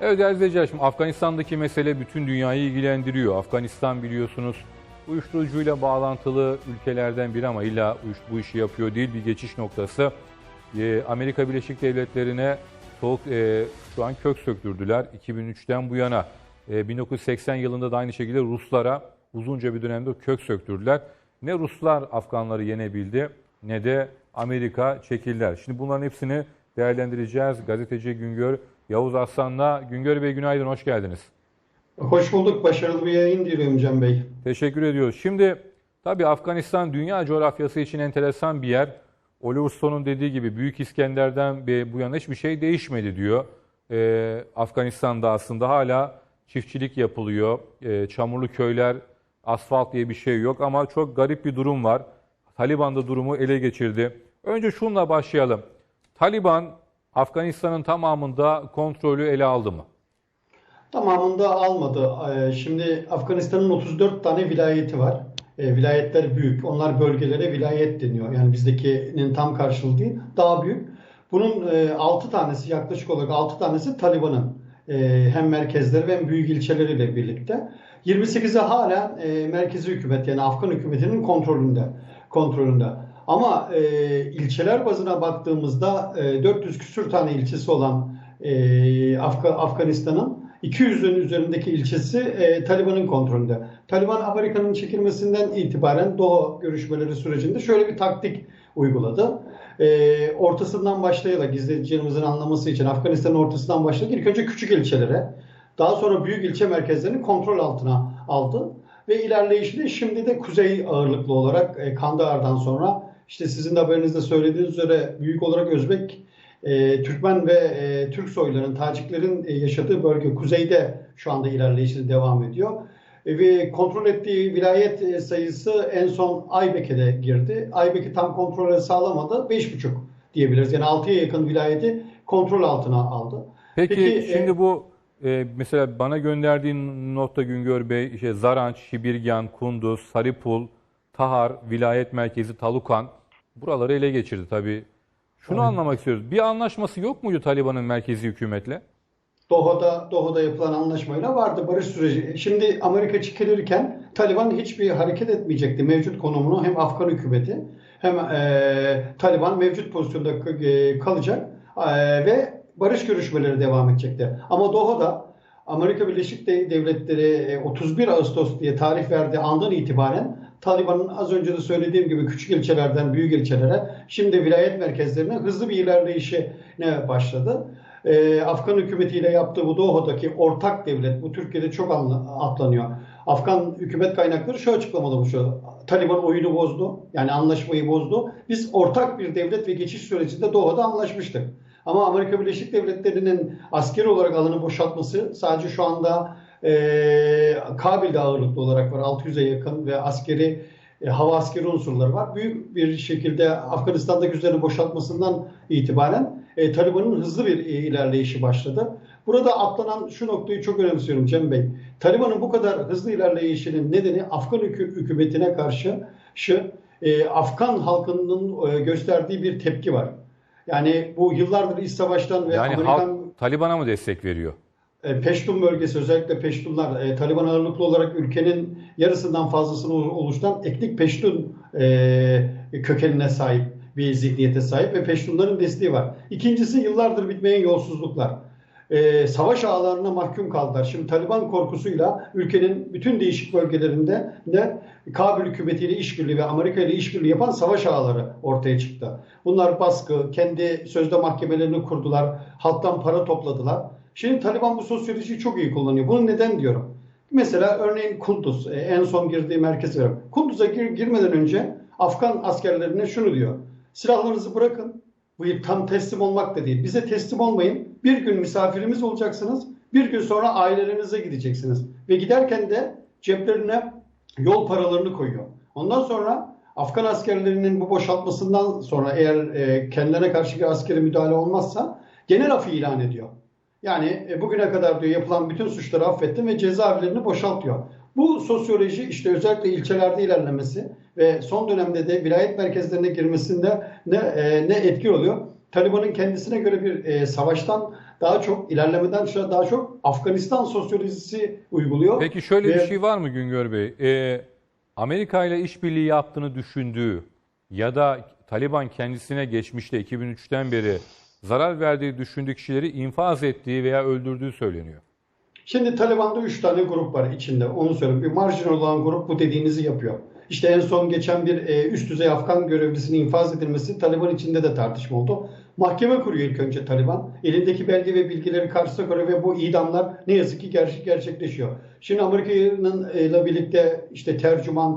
Evet değerli şimdi Afganistan'daki mesele bütün dünyayı ilgilendiriyor. Afganistan biliyorsunuz uyuşturucuyla bağlantılı ülkelerden biri ama illa bu işi yapıyor değil bir geçiş noktası. Ee, Amerika Birleşik Devletleri'ne soğuk e, şu an kök söktürdüler 2003'ten bu yana. E, 1980 yılında da aynı şekilde Ruslara uzunca bir dönemde kök söktürdüler. Ne Ruslar Afganları yenebildi ne de Amerika çekildiler. Şimdi bunların hepsini değerlendireceğiz. Gazeteci Güngör Yavuz Aslan'la. Güngör Bey günaydın, hoş geldiniz. Hoş bulduk. Başarılı bir yayın diliyorum Cem Bey. Teşekkür ediyoruz. Şimdi tabii Afganistan dünya coğrafyası için enteresan bir yer. Oliver Stone'un dediği gibi Büyük İskender'den bir- bu yana hiçbir şey değişmedi diyor. Ee, Afganistan'da aslında hala çiftçilik yapılıyor. Ee, çamurlu köyler, asfalt diye bir şey yok ama çok garip bir durum var. Taliban da durumu ele geçirdi. Önce şunla başlayalım. Taliban Afganistan'ın tamamında kontrolü ele aldı mı? Tamamında almadı. Ee, Şimdi Afganistan'ın 34 tane vilayeti var. Ee, Vilayetler büyük. Onlar bölgelere vilayet deniyor. Yani bizdekinin tam karşılığı değil. Daha büyük. Bunun 6 tanesi yaklaşık olarak 6 tanesi Taliban'ın. Ee, Hem merkezleri hem büyük ilçeleriyle birlikte. 28'i hala e, merkezi hükümet yani Afgan hükümetinin kontrolünde. kontrolünde. Ama e, ilçeler bazına baktığımızda e, 400 küsür tane ilçesi olan e, Afga- Afganistan'ın 200'ün üzerindeki ilçesi e, Taliban'ın kontrolünde. Taliban Amerika'nın çekilmesinden itibaren Doha görüşmeleri sürecinde şöyle bir taktik uyguladı. E, ortasından başlayarak izleyicilerimizin anlaması için Afganistan'ın ortasından başlayarak ilk önce küçük ilçelere daha sonra büyük ilçe merkezlerini kontrol altına aldı. Ve ilerleyişinde şimdi de kuzey ağırlıklı olarak e, Kandahar'dan sonra işte sizin de haberinizde söylediğiniz üzere büyük olarak Özbek, e, Türkmen ve e, Türk soyların, Taciklerin e, yaşadığı bölge kuzeyde şu anda ilerleyişi devam ediyor. E, ve kontrol ettiği vilayet e, sayısı en son Aybek'e girdi. Aybek'i tam kontrol sağlamadı. 5,5 diyebiliriz. Yani 6'ya yakın vilayeti kontrol altına aldı. Peki, Peki, e, şimdi bu e, mesela bana gönderdiğin notta Güngör Bey işte Zaranç, Şibirgan, Kunduz, Saripul, Tahar, vilayet merkezi Talukan buraları ele geçirdi tabii. Şunu Evet. anlamak istiyoruz. Bir anlaşması yok muydu Taliban'ın merkezi hükümetle? Doha'da Doha'da yapılan anlaşmayla vardı barış süreci. Şimdi Amerika çekilirken Taliban hiçbir hareket etmeyecekti mevcut konumunu hem Afgan hükümeti hem e, Taliban mevcut pozisyonda e, kalacak e, ve barış görüşmeleri devam edecekti. Ama Doha'da Amerika Birleşik De- Devletleri e, 31 Ağustos diye tarih verdiği andan itibaren Taliban'ın az önce de söylediğim gibi küçük ilçelerden büyük ilçelere şimdi vilayet merkezlerine hızlı bir ilerleyişine başladı. Ee, Afgan hükümetiyle yaptığı bu Doha'daki ortak devlet, bu Türkiye'de çok atlanıyor. Afgan hükümet kaynakları şu açıklamadı bu şu. Taliban oyunu bozdu. Yani anlaşmayı bozdu. Biz ortak bir devlet ve geçiş sürecinde Doha'da anlaşmıştık. Ama Amerika Birleşik Devletleri'nin askeri olarak alanı boşaltması sadece şu anda e, Kabil'de ağırlıklı olarak var. 600'e yakın ve askeri e, hava askeri unsurları var. Büyük bir şekilde Afganistan'daki üzerini boşaltmasından itibaren e, Taliban'ın hızlı bir e, ilerleyişi başladı. Burada atlanan şu noktayı çok önemsiyorum Cem Bey. Taliban'ın bu kadar hızlı ilerleyişinin nedeni Afgan hükü- hükümetine karşı şu e, Afgan halkının e, gösterdiği bir tepki var. Yani bu yıllardır iç savaştan ve Yani Amerikan halk Taliban'a mı destek veriyor? E, Peştun bölgesi özellikle Peştunlar e, Taliban ağırlıklı olarak ülkenin yarısından fazlasını olu- oluşturan etnik Peştun e, kökenine sahip bir zihniyete sahip ve Peştunların desteği var. İkincisi yıllardır bitmeyen yolsuzluklar. Savaş ağlarına mahkum kaldılar. Şimdi Taliban korkusuyla ülkenin bütün değişik bölgelerinde de Kabil hükümetiyle işbirliği ve Amerika ile işbirliği yapan savaş ağları ortaya çıktı. Bunlar baskı, kendi sözde mahkemelerini kurdular, halktan para topladılar. Şimdi Taliban bu sosyolojiyi çok iyi kullanıyor. Bunu neden diyorum? Mesela örneğin Kunduz, e, en son girdiği merkez veriyorum. Kunduz'a gir, girmeden önce Afgan askerlerine şunu diyor. Silahlarınızı bırakın. Bu tam teslim olmak da değil. Bize teslim olmayın. Bir gün misafirimiz olacaksınız. Bir gün sonra ailelerinize gideceksiniz. Ve giderken de ceplerine yol paralarını koyuyor. Ondan sonra Afgan askerlerinin bu boşaltmasından sonra eğer e, kendilerine karşı bir askeri müdahale olmazsa genel afı ilan ediyor. Yani e, bugüne kadar diyor yapılan bütün suçları affettim ve cezaevlerini boşaltıyor. Bu sosyoloji işte özellikle ilçelerde ilerlemesi ve son dönemde de vilayet merkezlerine girmesinde ne, e, ne etki oluyor? Taliban'ın kendisine göre bir e, savaştan daha çok ilerlemeden sonra daha çok Afganistan sosyolojisi uyguluyor. Peki şöyle bir Ve- şey var mı Güngör Bey? Ee, Amerika ile işbirliği yaptığını düşündüğü ya da Taliban kendisine geçmişte 2003'ten beri zarar verdiği düşündüğü kişileri infaz ettiği veya öldürdüğü söyleniyor. Şimdi Taliban'da 3 tane grup var içinde. Onu söyleyeyim. Bir marjinal olan grup bu dediğinizi yapıyor. İşte en son geçen bir e, üst düzey Afgan görevlisinin infaz edilmesi Taliban içinde de tartışma oldu. Mahkeme kuruyor ilk önce Taliban. Elindeki belge ve bilgileri karşısına koyuyor ve bu idamlar ne yazık ki ger- gerçekleşiyor. Şimdi Amerika'nın ile birlikte işte tercüman